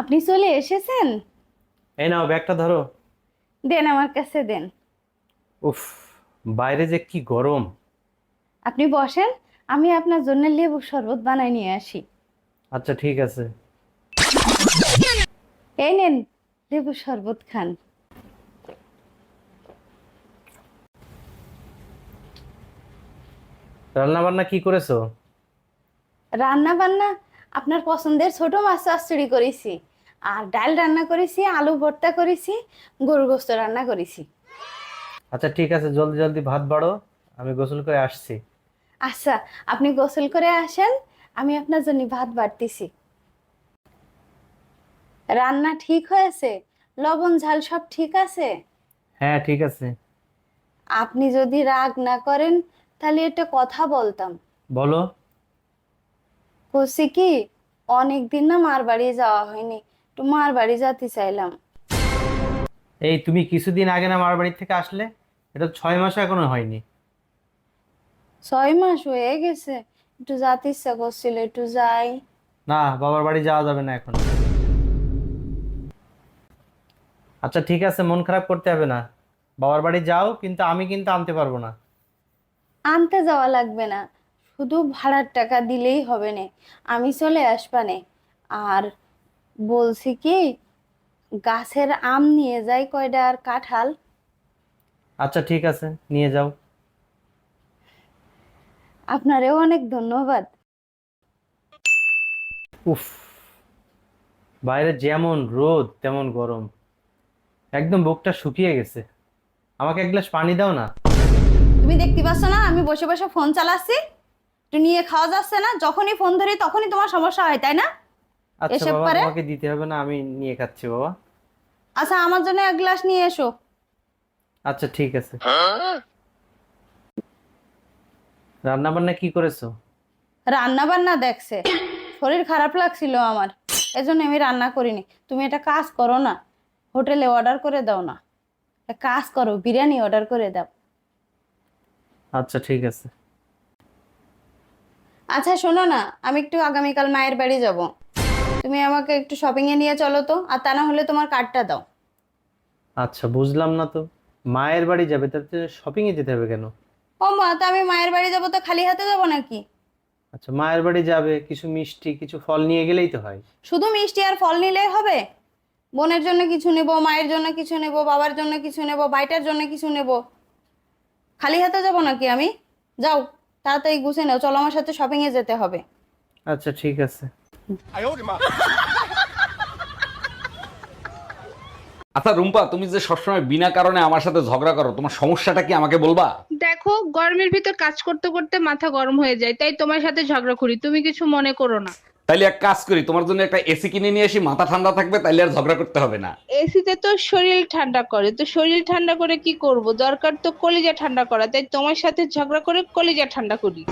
আপনি চলে এসেছেন? এই নাও ব্যাগটা ধরো। দেন আমার কাছে দেন। উফ বাইরে যে কি গরম। আপনি বসেন আমি আপনার জন্য লেবু শরবত বানাই নিয়ে আসি। আচ্ছা ঠিক আছে। এই নেন লেবু শরবত খান। রান্না বান্না কি করেছ? রান্না বান্না আপনার পছন্দের ছোট মাছ চচ্চড়ি করেছি। আর ডাল রান্না করেছি আলু ভর্তা করেছি গরু গোস্ত রান্না করেছি। আচ্ছা ঠিক আছে জলদি জলদি ভাত বাড়ো আমি গোসল করে আসছি। আচ্ছা আপনি গোসল করে আসেন আমি আপনার জন্য ভাত বাড়তেছি। রান্না ঠিক হয়েছে? লবণ ঝাল সব ঠিক আছে? হ্যাঁ ঠিক আছে। আপনি যদি রাগ না করেন তাহলে একটা কথা বলতাম। বলো। কষি কি অনেক দিন না মার বাড়ি যাওয়া হয়নি একটু মার বাড়ি যেতে চাইলাম। এই তুমি কিছুদিন আগে না মার বাড়ি থেকে আসলে? এটা ছয় মাস এখনও হয়নি। ছয় মাস হয়ে গেছে একটু যেতে ইচ্ছা করছিল একটু যাই। না বাবার বাড়ি যাওয়া যাবে না এখন। আচ্ছা ঠিক আছে মন খারাপ করতে হবে না। বাবার বাড়ি যাও কিন্তু আমি কিন্তু আনতে পারব না। আনতে যাওয়া লাগবে না। শুধু ভাড়ার টাকা দিলেই হবে না। আমি চলে আসবানে। আর বলছি কি গাছের আম নিয়ে যাই কয়টা আর কাঁঠাল। আচ্ছা ঠিক আছে নিয়ে যাও। আপনারেও অনেক ধন্যবাদ। উফ বাইরে যেমন রোদ তেমন গরম। একদম বুকটা শুকিয়ে গেছে। আমাকে এক গ্লাস পানি দাও না। তুমি দেখতে পাচ্ছ না আমি বসে বসে ফোন চালাচ্ছি। একটু নিয়ে খাওয়া যাচ্ছে না যখনই ফোন ধরি তখনই তোমার সমস্যা হয় তাই না? আচ্ছা বাবা? তোমাকে দিতে হবে না আমি নিয়ে খাচ্ছি বাবা। আচ্ছা আমার জন্য এক গ্লাস নিয়ে এসো। আচ্ছা ঠিক আছে। রান্না বান্না কি করেছ? রান্না বান্না দেখছে। শরীর খারাপ লাগছিল আমার এজন্য আমি রান্না করিনি। তুমি একটা কাজ করো না হোটেলে অর্ডার করে দাও না। কাজ করো বিরিয়ানি অর্ডার করে দাও। আচ্ছা ঠিক আছে। আচ্ছা শোনো না আমি একটু আগামীকাল মায়ের বাড়ি যাব। তুমি আমাকে একটু শপিং এ নিয়ে চলো তো আর তা না হলে তোমার কার্ডটা দাও। আচ্ছা বুঝলাম না তো। মায়ের বাড়ি যাবে তাতে শপিং এ যেতে হবে কেন? ও মা তা আমি মায়ের বাড়ি যাব তো খালি হাতে যাব নাকি? আচ্ছা মায়ের বাড়ি যাবে কিছু মিষ্টি কিছু ফল নিয়ে গেলেই তো হয়। শুধু মিষ্টি আর ফল নিলেই হবে? বোনের জন্য কিছু নেব মায়ের জন্য কিছু নেব বাবার জন্য কিছু নেব ভাইটার জন্য কিছু নেব। খালি হাতে যাব নাকি আমি? যাও তাড়াতাড়ি গুছে নাও চলো আমার সাথে শপিং এ যেতে হবে। আচ্ছা ঠিক আছে। আচ্ছা রুম্পা তুমি যে সবসময় বিনা কারণে আমার সাথে ঝগড়া করো তোমার সমস্যাটা কি আমাকে বলবা? দেখো গরমের ভিতর কাজ করতে করতে মাথা গরম হয়ে যায় তাই তোমার সাথে ঝগড়া করি তুমি কিছু মনে করো না। তাইলে এক কাজ করি তোমার জন্য একটা এসি কিনে নিয়ে আসি মাথা ঠান্ডা থাকবে তাইলে আর ঝগড়া করতে হবে না। এসিতে তো শরীর ঠান্ডা করে তো শরীর ঠান্ডা করে কি করব? দরকার তো কলিজা ঠান্ডা করা তাই তোমার সাথে ঝগড়া করে কলিজা ঠান্ডা করি।